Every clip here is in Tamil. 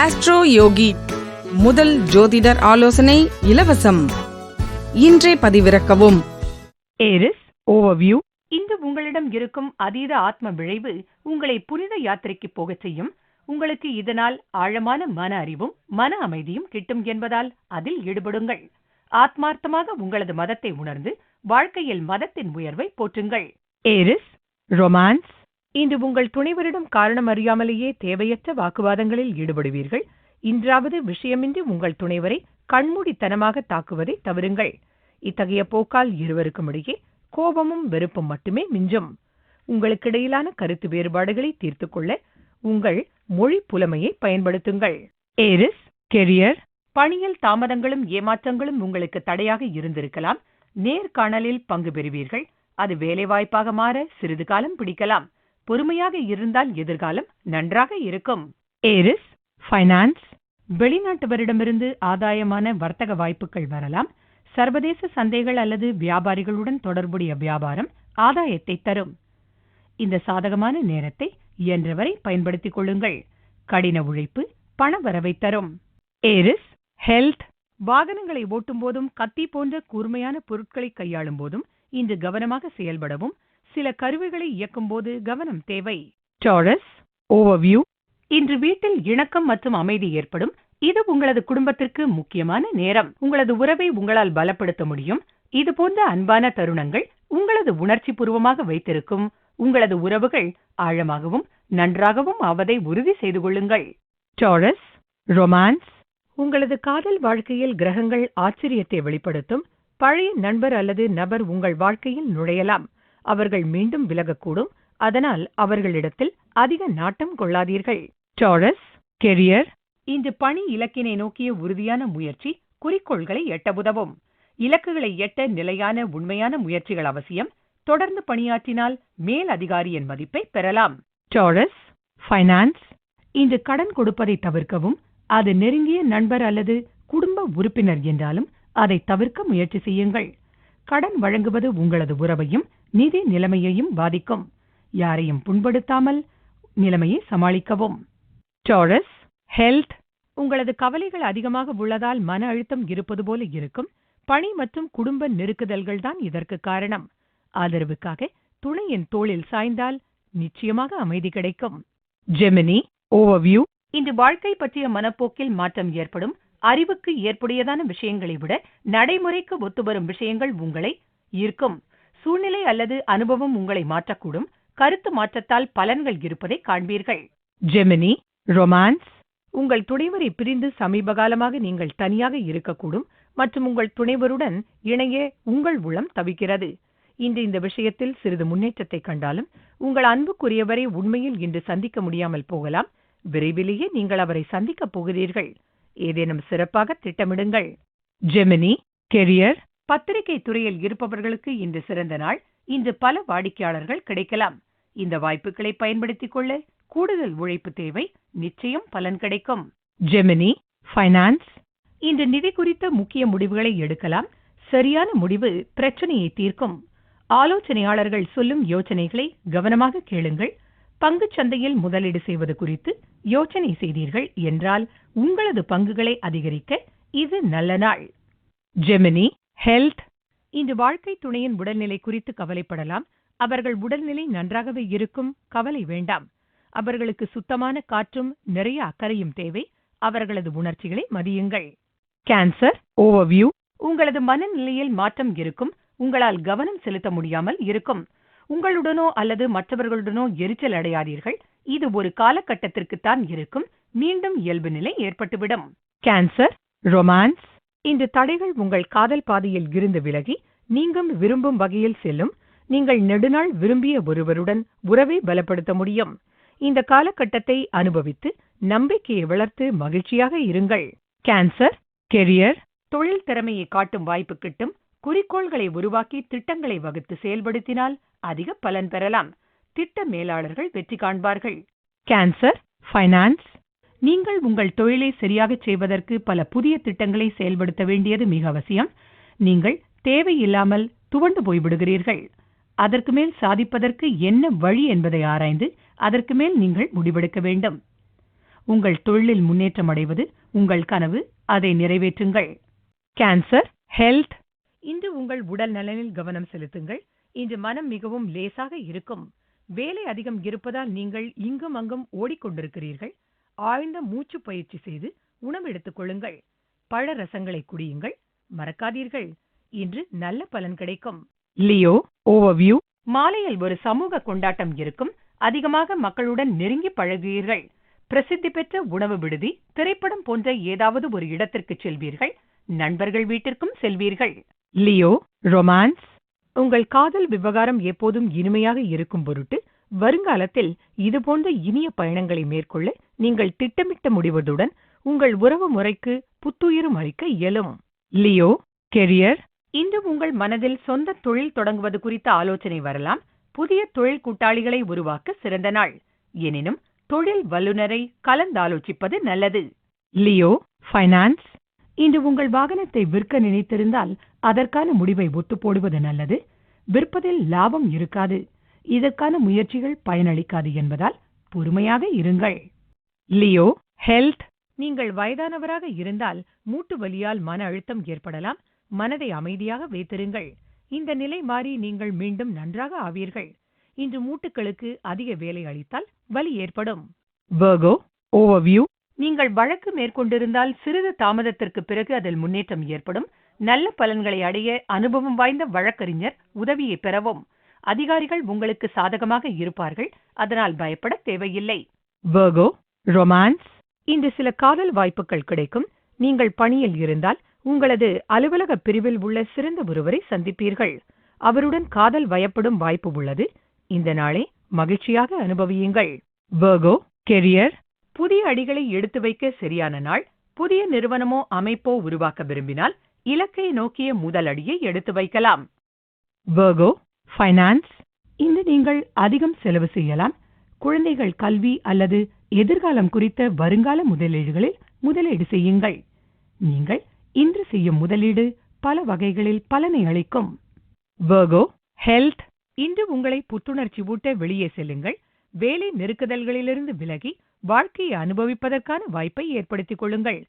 ஆஸ்ட்ரோ யோகி முதல் ஜோதிடர் ஆலோசனை இலவசம். இன்றே பதிவிறக்கவும். ஏரிஸ் ஓவர்வியூ இங்கு உங்களிடம் இருக்கும் அதீத ஆத்ம விளைவு உங்களை புனித யாத்திரைக்கு போகச் செய்யும். உங்களுக்கு இதனால் ஆழமான மன அறிவும் மன அமைதியும் கிட்டும் என்பதால் அதில் ஈடுபடுங்கள். ஆத்மார்த்தமாக உங்களது மதத்தை உணர்ந்து வாழ்க்கையில் மதத்தின் உயர்வை போற்றுங்கள். ஏரிஸ் ரொமான்ஸ் இன்று உங்கள் துணைவரிடம் காரணம் அறியாமலேயே தேவையற்ற வாக்குவாதங்களில் ஈடுபடுவீர்கள். இன்றாவது விஷயமின்றி உங்கள் துணைவரை கண்மூடித்தனமாக தாக்குவதை தவிருங்கள் இத்தகைய போக்கால் இருவருக்கும் இடையே கோபமும் வெறுப்பும் மட்டுமே மிஞ்சும். உங்களுக்கிடையிலான கருத்து வேறுபாடுகளை தீர்த்துக் கொள்ள உங்கள் மொழி புலமையை பயன்படுத்துங்கள். ஏரிஸ் கெரியர் பணியில் தாமதங்களும் ஏமாற்றங்களும் உங்களுக்கு தடையாக இருந்திருக்கலாம். நேர்காணலில் பங்கு பெறுவீர்கள். அது வேலைவாய்ப்பாக மாற சிறிது காலம் பிடிக்கலாம். பொறுமையாக இருந்தால் எதிர்காலம் நன்றாக இருக்கும். ஏரிஸ் ஃபைனான்ஸ் வெளிநாட்டவரிடமிருந்து ஆதாயமான வர்த்தக வாய்ப்புகள் வரலாம். சர்வதேச சந்தைகள் அல்லது வியாபாரிகளுடன் தொடர்புடைய வியாபாரம் ஆதாயத்தை தரும். இந்த சாதகமான நேரத்தை இயன்றவரை பயன்படுத்திக் கொள்ளுங்கள். கடின உழைப்பு பண வரவை தரும். ஏரிஸ் ஹெல்த் வாகனங்களை ஓட்டும் போதும் கத்தி போன்ற கூர்மையான பொருட்களை கையாளும் போதும் இன்று கவனமாக செயல்படவும் சில கருவிகளை இயக்கும் போது கவனம் தேவை. டாரஸ் ஓவர்வியூ இன்று வீட்டில் இணக்கம் மற்றும் அமைதி ஏற்படும். இது உங்களது குடும்பத்திற்கு முக்கியமான நேரம். உங்களது உறவை உங்களால் பலப்படுத்த முடியும். இது போன்ற அன்பான தருணங்கள் உங்களது உணர்ச்சி பூர்வமாக வைத்திருக்கும். உங்களது உறவுகள் ஆழமாகவும் நன்றாகவும் ஆவதை உறுதி செய்து கொள்ளுங்கள். டாரஸ் ரொமான்ஸ் உங்களது காதல் வாழ்க்கையில் கிரகங்கள் ஆச்சரியத்தை வெளிப்படுத்தும். பழைய நண்பர் அல்லது நபர் உங்கள் வாழ்க்கையில் நுழையலாம். அவர்கள் மீண்டும் விலகக்கூடும். அதனால் அவர்களிடத்தில் அதிக நாட்டம் கொள்ளாதீர்கள். டாரஸ் கெரியர் இன்று பணி இலக்கினை நோக்கிய உறுதியான முயற்சி குறிக்கோள்களை எட்ட உதவும். இலக்குகளை எட்ட நிலையான உண்மையான முயற்சிகள் அவசியம். தொடர்ந்து பணியாற்றினால் மேல் அதிகாரியின் மதிப்பை பெறலாம். டாரஸ் ஃபைனான்ஸ் இன்று கடன் கொடுப்பதை தவிர்க்கவும் அது நெருங்கிய நண்பர் அல்லது குடும்ப உறுப்பினர் என்றாலும் அதை தவிர்க்க முயற்சி செய்யுங்கள். கடன் வழங்குவது உங்களது உறவையும் நிதி நிலைமையையும் பாதிக்கும். யாரையும் புண்படுத்தாமல் நிலைமையை சமாளிக்கவும். டாரஸ் ஹெல்த் உங்களது கவலைகள் அதிகமாக உள்ளதால் மன அழுத்தம் இருப்பது போல இருக்கும். பணி மற்றும் குடும்ப நெருக்குதல்கள் தான் இதற்கு காரணம். ஆதரவுக்காக துணையின் தோளில் சாய்ந்தால் நிச்சயமாக அமைதி கிடைக்கும். ஜெமினி ஓவர்வியூ இன்று வாழ்க்கை பற்றிய மனப்போக்கில் மாற்றம் ஏற்படும். அறிவுக்கு ஏற்புடையதான விஷயங்களை விட நடைமுறைக்கு ஒத்துவரும் விஷயங்கள் உங்களை ஈர்க்கும். சூழ்நிலை அல்லது அனுபவம் உங்களை மாற்றக்கூடும். கருத்து மாற்றத்தால் பலன்கள் இருப்பதை காண்பீர்கள். Gemini romance. உங்கள் துணைவரை பிரிந்து சமீப காலமாக நீங்கள் தனியாக இருக்கக்கூடும் மற்றும் உங்கள் துணைவருடன் இணைய உங்கள் உளம் தவிக்கிறது. இன்று இந்த விஷயத்தில் சிறிது முன்னேற்றத்தை கண்டாலும் உங்கள் அன்புக்குரியவரை உண்மையில் இன்று சந்திக்க முடியாமல் போகலாம். விரைவிலேயே நீங்கள் அவரை சந்திக்கப் போகிறீர்கள். ஏதேனும் சிறப்பாக திட்டமிடுங்கள். Gemini career. பத்திரிகை துறையில் இருப்பவர்களுக்கு இன்று சிறந்த நாள். இன்று பல வாடிக்கையாளர்கள் கிடைக்கலாம். இந்த வாய்ப்புகளை பயன்படுத்திக் கொள்ள கூடுதல் உழைப்பு தேவை. நிச்சயம் பலன் கிடைக்கும். ஜெமினி ஃபைனான்ஸ் இன்று நிதி குறித்த முக்கிய முடிவுகளை எடுக்கலாம். சரியான முடிவு பிரச்சனையை தீர்க்கும். ஆலோசனையாளர்கள் சொல்லும் யோசனைகளை கவனமாக கேளுங்கள். பங்கு சந்தையில் முதலீடு செய்வது குறித்து யோசனை செய்தீர்கள் என்றால் உங்களது பங்குகளை அதிகரிக்க இது நல்ல நாள். ஜெமினி ஹெல்த் இன்று வாழ்க்கை துணையின் உடல்நிலை குறித்து கவலைப்படலாம். அவர்கள் உடல்நிலை நன்றாகவே இருக்கும். கவலை வேண்டாம். அவர்களுக்கு சுத்தமான காற்றும் நிறைய அக்கறையும் தேவை. அவர்களது உணர்ச்சிகளை மதியுங்கள். கேன்சர் ஓவர்வியூ உங்களது மனநிலையில் மாற்றம் இருக்கும். உங்களால் கவனம் செலுத்த முடியாமல் இருக்கும். உங்களுடனோ அல்லது மற்றவர்களுடனோ எரிச்சல் அடையாதீர்கள். இது ஒரு காலகட்டத்திற்குத்தான் இருக்கும். மீண்டும் இயல்பு நிலை ஏற்பட்டுவிடும். கேன்சர் ரொமான்ஸ் இந்த தடைகள் உங்கள் காதல் பாதையில் இருந்து விலகி நீங்கும் விரும்பும் வகையில் செல்லும். நீங்கள் நெடுநாள் விரும்பிய ஒருவருடன் உறவை பலப்படுத்த முடியும். இந்த காலகட்டத்தை அனுபவித்து நம்பிக்கையை வளர்த்து மகிழ்ச்சியாக இருங்கள். கேன்சர் கெரியர் தொழில் திறமையை காட்டும் வாய்ப்பு கிட்டும் குறிக்கோள்களை உருவாக்கி திட்டங்களை வகுத்து செயல்படுத்தினால் அதிக பலன் பெறலாம். திட்ட மேலாளர்கள் வெற்றி காண்பார்கள். கேன்சர் ஃபைனான்ஸ் நீங்கள் உங்கள் தொழிலை சரியாகச் செய்வதற்கு பல புதிய திட்டங்களை செயல்படுத்த வேண்டியது மிக அவசியம். நீங்கள் தேவையில்லாமல் துவண்டு போய்விடுகிறீர்கள். அதற்கு மேல் சாதிப்பதற்கு என்ன வழி என்பதை ஆராய்ந்து அதற்கு மேல் நீங்கள் முடிவெடுக்க வேண்டும். உங்கள் தொழிலில் முன்னேற்றம் அடைவது உங்கள் கனவு. அதை நிறைவேற்றுங்கள். கேன்சர் ஹெல்த் இன்று உங்கள் உடல் நலனில் கவனம் செலுத்துங்கள். இன்று மனம் மிகவும் லேசாக இருக்கும். வேலை அதிகம் இருப்பதால் நீங்கள் இங்கும் அங்கும் ஓடிக்கொண்டிருக்கிறீர்கள். ஆழ்ந்த மூச்சு பயிற்சி செய்து உணவு எடுத்துக் கொள்ளுங்கள். பழ ரசங்களை குடியுங்கள். மறக்காதீர்கள். இன்று நல்ல பலன் கிடைக்கும். லியோ ஓவர்வியூ மாலையில் ஒரு சமூக கொண்டாட்டம் இருக்கும். அதிகமாக மக்களுடன் நெருங்கி பழகுவீர்கள். பிரசித்தி பெற்ற உணவு விடுதி திரைப்படம் போன்ற ஏதாவது ஒரு இடத்திற்கு செல்வீர்கள். நண்பர்கள் வீட்டிற்கும் செல்வீர்கள். லியோ ரொமான்ஸ் உங்கள் காதல் விவகாரம் எப்போதும் இனிமையாக இருக்கும் பொருட்டு வருங்காலத்தில் இதுபோன்ற இனிய பயணங்களை மேற்கொள்ள நீங்கள் திட்டமிட்ட முடிவதுடன் உங்கள் உறவு முறைக்கு புத்துயிரும் அளிக்க இயலும். Leo career. இன்று உங்கள் மனதில் சொந்த தொழில் தொடங்குவது குறித்த ஆலோசனை வரலாம். புதிய தொழில் கூட்டாளிகளை உருவாக்க சிறந்த நாள். எனினும் தொழில் வல்லுநரை கலந்தாலோசிப்பது நல்லது. Leo finance. இன்று உங்கள் வாகனத்தை விற்க நினைத்திருந்தால் அதற்கான முடிவை ஒத்துப்போடுவது நல்லது. விற்பதில் லாபம் இருக்காது. இதற்கான முயற்சிகள் பயனளிக்காது என்பதால் பொறுமையாக இருங்கள். லியோ ஹெல்த் நீங்கள் வயதானவராக இருந்தால் மூட்டு வலியால் மன அழுத்தம் ஏற்படலாம். மனதை அமைதியாக வைத்திருங்கள். இந்த நிலை மாறி நீங்கள் மீண்டும் நன்றாக ஆவீர்கள். இன்று மூட்டுகளுக்கு அதிக வேலை அளித்தால் வலி ஏற்படும். வர்கோ ஓவர்வியூ நீங்கள் வழக்கு மேற்கொண்டிருந்தால் சிறிது தாமதத்திற்கு பிறகு அதில் முன்னேற்றம் ஏற்படும். நல்ல பலன்களை அடைய அனுபவம் வாய்ந்த வழக்கறிஞர் உதவியை பெறவும். அதிகாரிகள் உங்களுக்கு சாதகமாக இருப்பார்கள் அதனால் பயப்பட தேவையில்லை. வர்கோ ரொமான்ஸ் இன்று சில காதல் வாய்ப்புகள் கிடைக்கும். நீங்கள் பணியில் இருந்தால் உங்களது அலுவலக பிரிவில் உள்ள சிறந்த ஒருவரை சந்திப்பீர்கள். அவருடன் காதல் வயப்படும் வாய்ப்பு உள்ளது. இந்த நாளை மகிழ்ச்சியாக அனுபவியுங்கள். வர்கோ கெரியர் புதிய அடிகளை எடுத்து வைக்க சரியான நாள். புதிய நிறுவனமோ அமைப்போ உருவாக்க விரும்பினால் இலக்கை நோக்கிய முதல் அடியை எடுத்து வைக்கலாம். வர்கோ ஃபைனான்ஸ் இன்று நீங்கள் அதிகம் செலவு செய்யலாம். குழந்தைகள் கல்வி அல்லது எதிர்காலம் குறித்த வருங்கால முதலீடுகளில் முதலீடு செய்யுங்கள். நீங்கள் இன்று செய்யும் முதலீடு பல வகைகளில் பலனை அளிக்கும். வர்கோ ஹெல்த் இன்று உங்களை புத்துணர்ச்சி ஊட்ட வெளியே செல்லுங்கள். வேலை நெருக்குதல்களிலிருந்து விலகி வாழ்க்கையை அனுபவிப்பதற்கான வாய்ப்பை ஏற்படுத்திக் கொள்ளுங்கள்.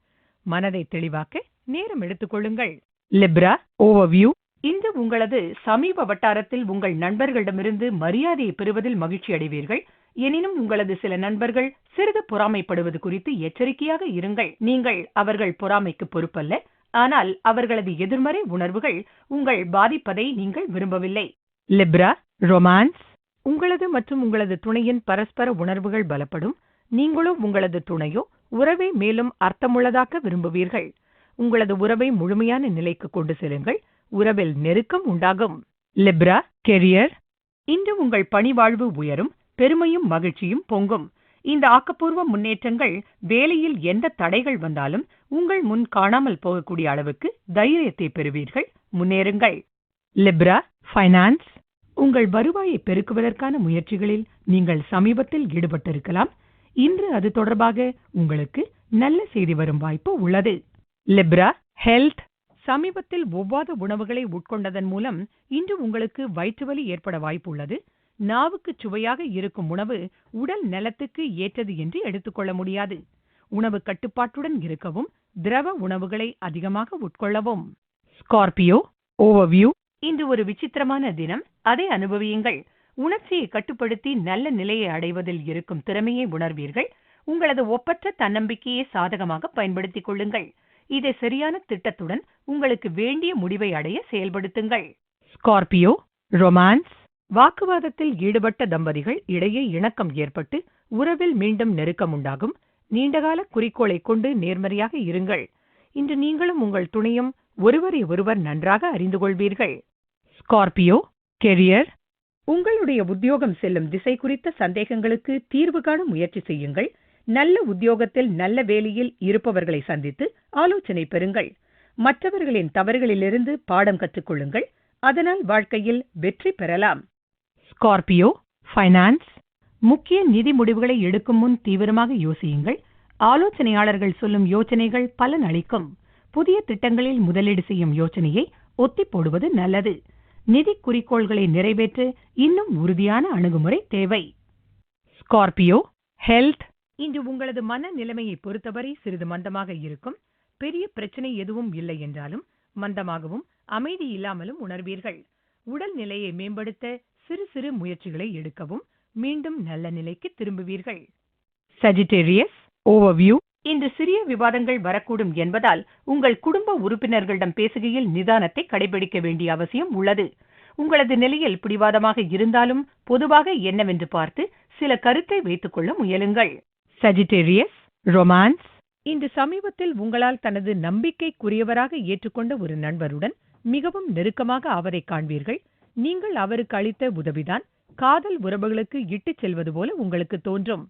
மனதை தெளிவாக்க நேரம் எடுத்துக் கொள்ளுங்கள். லிப்ரா ஓவர்வியூ இன்று உங்களது சமீப வட்டாரத்தில் உங்கள் நண்பர்களிடமிருந்து மரியாதையை பெறுவதில் மகிழ்ச்சி அடைவீர்கள். எனினும் உங்களது சில நண்பர்கள் சிறிது பொறாமைப்படுவது குறித்து எச்சரிக்கையாக இருங்கள். நீங்கள் அவர்கள் பொறாமைக்கு பொறுப்பல்ல. ஆனால் அவர்களது எதிர்மறை உணர்வுகள் உங்கள் பாதிப்பதை நீங்கள் விரும்பவில்லை. லிப்ரா ரொமான்ஸ் உங்களது மற்றும் உங்களது துணையின் பரஸ்பர உணர்வுகள் பலப்படும். நீங்களோ உங்களது துணையோ உறவை மேலும் அர்த்தமுள்ளதாக்க விரும்புவீர்கள். உங்களது உறவை முழுமையான நிலைக்கு கொண்டு செல்லுங்கள். உறவில் நெருக்கம் உண்டாகும். லிப்ரா கெரியர் இன்று உங்கள் பணிவாழ்வு உயரும் பெருமையும் மகிழ்ச்சியும் பொங்கும். இந்த ஆக்கப்பூர்வ முன்னேற்றங்கள் வேலையில் எந்த தடைகள் வந்தாலும் உங்கள் முன் காணாமல் போகக்கூடிய அளவுக்கு தைரியத்தை பெறுவீர்கள். முன்னேறுங்கள். லிப்ரா ஃபைனான்ஸ் உங்கள் வருவாயை பெருக்குவதற்கான முயற்சிகளில் நீங்கள் சமீபத்தில் ஈடுபட்டிருக்கலாம். இன்று அது தொடர்பாக உங்களுக்கு நல்ல செய்தி வரும் வாய்ப்பு உள்ளது. லிப்ரா ஹெல்த் சமீபத்தில் ஒவ்வாத உணவுகளை உட்கொண்டதன் மூலம் இன்று உங்களுக்கு வயிற்றுவலி ஏற்பட வாய்ப்புள்ளது. நாவுக்கு சுவையாக இருக்கும் உணவு உடல் நலத்துக்கு ஏற்றது என்று எடுத்துக்கொள்ள முடியாது. உணவு கட்டுப்பாட்டுடன் இருக்கவும் திரவ உணவுகளை அதிகமாக உட்கொள்ளவும். ஸ்கார்பியோ ஓவர்வியூ இன்று ஒரு விசித்திரமான தினம். அதை அனுபவியுங்கள். உணர்ச்சியை கட்டுப்படுத்தி நல்ல நிலையை அடைவதில் இருக்கும் திறமையை உணர்வீர்கள். உங்களது ஒப்பற்ற தன்னம்பிக்கையை சாதகமாக பயன்படுத்திக் கொள்ளுங்கள். இதை சரியான திட்டத்துடன் உங்களுக்கு வேண்டிய முடிவை அடைய செயல்படுத்துங்கள். ஸ்கார்பியோ ரொமான்ஸ் வாக்குவாதத்தில் ஈடுபட்ட தம்பதிகள் இடையே இணக்கம் ஏற்பட்டு உறவில் மீண்டும் நெருக்கம் உண்டாகும். நீண்டகால குறிக்கோளை கொண்டு நேர்மறையாக இருங்கள். இன்று நீங்களும் உங்கள் துணையும் ஒருவரை ஒருவர் நன்றாக அறிந்து கொள்வீர்கள். ஸ்கார்பியோ கெரியர் உங்களுடைய உத்தியோகம் செல்லும் திசை குறித்த சந்தேகங்களுக்கு தீர்வு காண முயற்சி செய்யுங்கள். நல்ல உத்தியோகத்தில் நல்ல வேலையில் இருப்பவர்களை சந்தித்து ஆலோசனை பெறுங்கள். மற்றவர்களின் தவறுகளிலிருந்து பாடம் கற்றுக்கொள்ளுங்கள். அதனால் வாழ்க்கையில் வெற்றி பெறலாம். ஸ்கார்பியோ ஃபைனான்ஸ் முக்கிய நிதி முடிவுகளை எடுக்கும் முன் தீவிரமாக யோசியுங்கள். ஆலோசனையாளர்கள் சொல்லும் யோசனைகள் பலன் அளிக்கும். புதிய திட்டங்களில் முதலீடு செய்யும் யோசனையை ஒத்தி போடுவது நல்லது. நிதி குறிக்கோள்களை நிறைவேற்ற இன்னும் உறுதியான அணுகுமுறை தேவை. ஸ்கார்பியோ ஹெல்த் இன்று உங்களது மன நிலைமையை பொறுத்தவரை சிறிது மந்தமாக இருக்கும். பெரிய பிரச்சனை எதுவும் இல்லை என்றாலும் மந்தமாகவும் அமைதி இல்லாமலும் உணர்வீர்கள். உடல் நிலையை மேம்படுத்த சிறு சிறு முயற்சிகளை எடுக்கவும் மீண்டும் நல்ல நிலைக்கு திரும்புவீர்கள். சஜிடேரியஸ் ஓவர்வியூ இன்று சிறிய விவாதங்கள் வரக்கூடும் என்பதால் உங்கள் குடும்ப உறுப்பினர்களிடம் பேசுகையில் நிதானத்தை கடைபிடிக்க வேண்டிய அவசியம் உள்ளது. உங்களது நிலையில் பிடிவாதமாக இருந்தாலும் பொதுவாக என்னவென்று பார்த்து சில கருத்தை வைத்துக் கொள்ள முயலுங்கள். சஜிடேரியஸ் ரொமான்ஸ் இன்று சமீபத்தில் உங்களால் தனது நம்பிக்கைக்குரியவராக ஏற்றுக்கொண்ட ஒரு நண்பருடன் மிகவும் நெருக்கமாக அவரை காண்பீர்கள். நீங்கள் அவருக்கு அளித்த உதவிதான் காதல் உறவுகளுக்கு இட்டுச் செல்வது போல உங்களுக்கு தோன்றும்.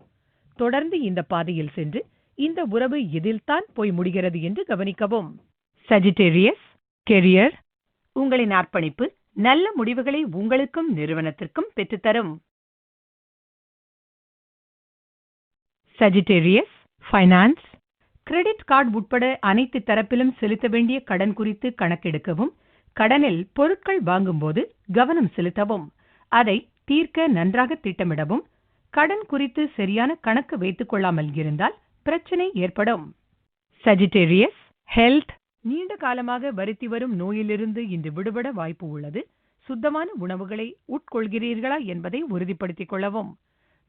தொடர்ந்து இந்த பாதையில் சென்று இந்த உறவு எதில்தான் போய் முடிகிறது என்று கவனிக்கவும். சஜிடேரியஸ் கெரியர் உங்களின் அர்ப்பணிப்பு நல்ல முடிவுகளை உங்களுக்கும் நிறுவனத்திற்கும் பெற்றுத்தரும். சஜிடேரியஸ் ஃபைனான்ஸ் கிரெடிட் கார்டு உட்பட அனைத்து தரப்பிலும் செலுத்த வேண்டிய கடன் குறித்து கணக்கெடுக்கவும் கடனில் பொருட்கள் வாங்கும்போது கவனம் செலுத்தவும் அதை தீர்க்க நன்றாக திட்டமிடவும் கடன் குறித்து சரியான கணக்கு வைத்துக் கொள்ளாமல் இருந்தால் பிரச்சனை ஏற்படும். சஜிடேரியஸ் ஹெல்த் நீண்ட காலமாக வருத்தி வரும் நோயிலிருந்து இன்று விடுபட வாய்ப்பு உள்ளது. சுத்தமான உணவுகளை உட்கொள்கிறீர்களா என்பதை உறுதிப்படுத்திக் கொள்ளவும்.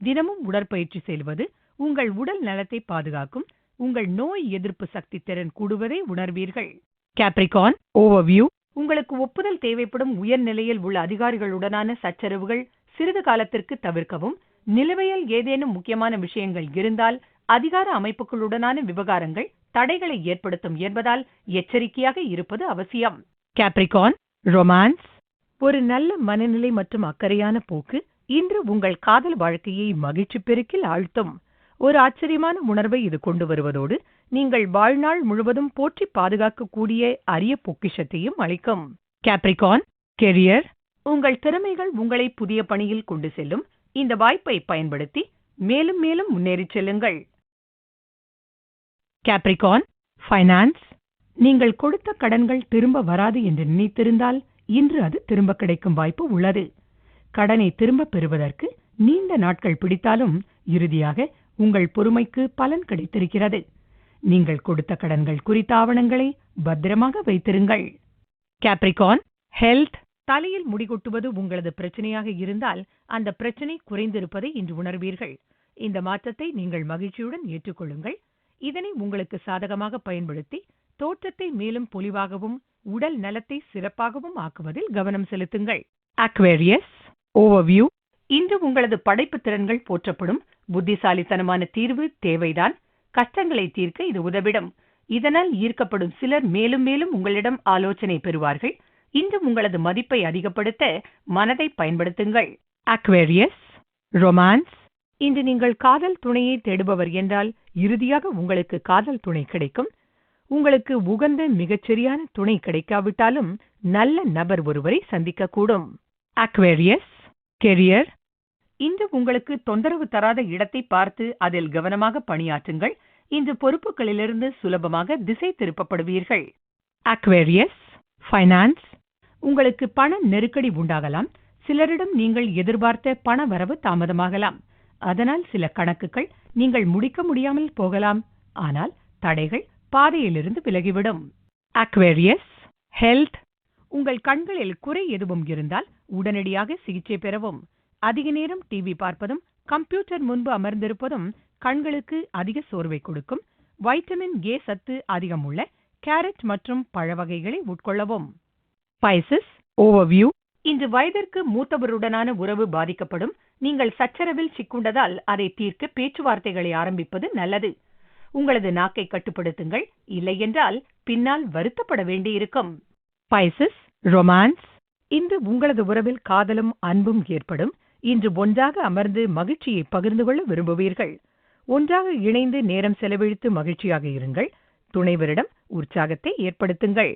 தினமும் உடற்பயிற்சி செய்வது உங்கள் உடல் நலத்தை பாதுகாக்கும் உங்கள் நோய் எதிர்ப்பு சக்தி திறன் கூடுவதை உணர்வீர்கள். கேப்ரிகான் ஓவர்வியூ உங்களுக்கு ஒப்புதல் தேவைப்படும் உயர்நிலையில் உள்ள அதிகாரிகளுடனான சச்சரவுகள் சிறிது காலத்திற்கு தவிர்க்கவும் நிலுவையில் ஏதேனும் முக்கியமான விஷயங்கள் இருந்தால் அதிகார அமைப்புகளுடனான விவகாரங்கள் தடைகளை ஏற்படுத்தும் என்பதால் எச்சரிக்கையாக இருப்பது அவசியம். கேப்ரிகான் ரொமான்ஸ் ஒரு நல்ல மனநிலை மற்றும் அக்கறையான போக்கு இன்று உங்கள் காதல் வாழ்க்கையை மகிழ்ச்சி பெருக்கில் ஆழ்த்தும். ஒரு ஆச்சரியமான உணர்வை இது கொண்டு வருவதோடு நீங்கள் வாழ்நாள் முழுவதும் போற்றி பாதுகாக்கக்கூடிய அரிய பொக்கிஷத்தையும் அளிக்கும். கேப்ரிகான் கெரியர் உங்கள் திறமைகள் உங்களை புதிய பணியில் கொண்டு செல்லும். இந்த வாய்ப்பை பயன்படுத்தி மேலும் மேலும் முன்னேறிச் செல்லுங்கள். கேப்ரிகான் ஃபைனான்ஸ் நீங்கள் கொடுத்த கடன்கள் திரும்ப வராது என்று நினைத்திருந்தால் இன்று அது திரும்ப கிடைக்கும் வாய்ப்பு உள்ளது. கடனை திரும்ப பெறுவதற்கு நீண்ட நாட்கள் பிடித்தாலும் இறுதியாக உங்கள் பொறுமைக்கு பலன் கிடைத்திருக்கிறது. நீங்கள் கொடுத்த கடன்கள் குறித்த ஆவணங்களை பத்திரமாக வைத்திருங்கள். கேப்ரிகான் ஹெல்த் தலையில் முடிகொட்டுவது உங்களது பிரச்சனையாக இருந்தால் அந்த பிரச்சனை குறைந்திருப்பதை இன்று உணர்வீர்கள். இந்த மாற்றத்தை நீங்கள் மகிழ்ச்சியுடன் ஏற்றுக்கொள்ளுங்கள். இதனை உங்களுக்கு சாதகமாக பயன்படுத்தி தோற்றத்தை மேலும் பொலிவாகவும் உடல் நலத்தை சிறப்பாகவும் ஆக்குவதில் கவனம் செலுத்துங்கள். அக்வேரியஸ் ஓவர்வியூ இன்று உங்களது படைப்பு திறன்கள் போற்றப்படும் புத்திசாலித்தனமான தீர்வு தேவைதான். கஷ்டங்களை தீர்க்க இது உதவிடும். இதனால் ஈர்க்கப்படும் சிலர் மேலும் மேலும் உங்களிடம் ஆலோசனை பெறுவார்கள். இன்று உங்களது மதிப்பை அதிகப்படுத்த மனதை பயன்படுத்துங்கள். அக்வேரியஸ் ரொமான்ஸ் இன்று நீங்கள் காதல் துணையை தேடுபவர் என்றால் இறுதியாக உங்களுக்கு காதல் துணை கிடைக்கும். உங்களுக்கு உகந்த மிகச்சரியான துணை கிடைக்காவிட்டாலும் நல்ல நபர் ஒருவரை சந்திக்கக்கூடும். அக்வேரியஸ் கெரியர் இன்று உங்களுக்கு தொந்தரவு தராத இடத்தை பார்த்து அதில் கவனமாக பணியாற்றுங்கள். இன்று பொறுப்புகளிலிருந்து சுலபமாக திசை திருப்பப்படுவீர்கள். அக்வேரியஸ் ஃபைனான்ஸ் உங்களுக்கு பண நெருக்கடி உண்டாகலாம். சிலரிடம் நீங்கள் எதிர்பார்த்த பண வரவு தாமதமாகலாம். அதனால் சில கணக்குகள் நீங்கள் முடிக்க முடியாமல் போகலாம். ஆனால் தடைகள் பாதையிலிருந்து விலகிவிடும். அக்வேரியஸ் ஹெல்த் உங்கள் கண்களில் குறை எதுவும் இருந்தால் உடனடியாக சிகிச்சை பெறவும். அதிக நேரம் டிவி பார்ப்பதும் கம்ப்யூட்டர் முன்பு அமர்ந்திருப்பதும் கண்களுக்கு அதிக சோர்வை கொடுக்கும். வைட்டமின் ஏ சத்து அதிகம் உள்ள கேரட் மற்றும் பழ வகைகளை உட்கொள்ளவும். ஸ்பைசஸ் ஓவர்வியூ இன்று வயதிற்கு மூத்தவருடனான உறவு பாதிக்கப்படும். நீங்கள் சச்சரவில் சிக்குண்டதால் அதை தீர்க்க பேச்சுவார்த்தைகளை ஆரம்பிப்பது நல்லது. உங்களது நாக்கை கட்டுப்படுத்துங்கள். இல்லையென்றால் பின்னால் வருத்தப்பட வேண்டியிருக்கும். ஸ்பைசஸ் ரொமான்ஸ் இன்று உங்களது உறவில் காதலும் அன்பும் ஏற்படும். இன்று ஒன்றாக அமர்ந்து மகிழ்ச்சியை பகிர்ந்து கொள்ள விரும்புவீர்கள். ஒன்றாக இணைந்து நேரம் செலவழித்து மகிழ்ச்சியாக இருங்கள். துணைவரிடம் உற்சாகத்தை ஏற்படுத்துங்கள்.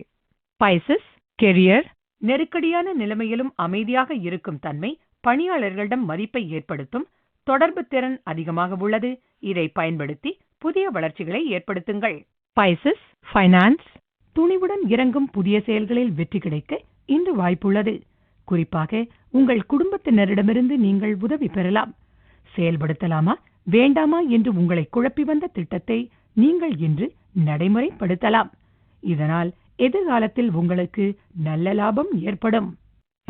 பைசஸ் கெரியர் நெருக்கடியான நிலைமையிலும் அமைதியாக இருக்கும் தன்மை பணியாளர்களிடம் மதிப்பை ஏற்படுத்தும். தொடர்பு திறன் அதிகமாக உள்ளது. இதை பயன்படுத்தி புதிய வளர்ச்சிகளை ஏற்படுத்துங்கள். பைசஸ் ஃபைனான்ஸ் துணிவுடன் இறங்கும் புதிய செயல்களில் வெற்றி கிடைக்க இன்று வாய்ப்புள்ளது. குறிப்பாக உங்கள் குடும்பத்தினரிடமிருந்து நீங்கள் உதவி பெறலாம். செயல்படுத்தலாமா? வேண்டாமா என்று உங்களை குழப்பி வந்த திட்டத்தை நீங்கள் இன்று நடைமுறைப்படுத்தலாம். இதனால் எதிர்காலத்தில் உங்களுக்கு நல்ல லாபம் ஏற்படும்.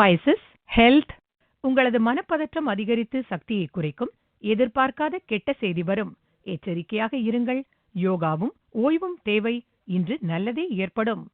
பைசஸ் ஹெல்த் உங்களது மனப்பதற்றம் அதிகரித்து சக்தியை குறைக்கும் எதிர்பார்க்காத கெட்ட செய்தி வரும். எச்சரிக்கையாக இருங்கள். யோகாவும் ஓய்வும் தேவை. இன்று நல்லதே ஏற்படும்.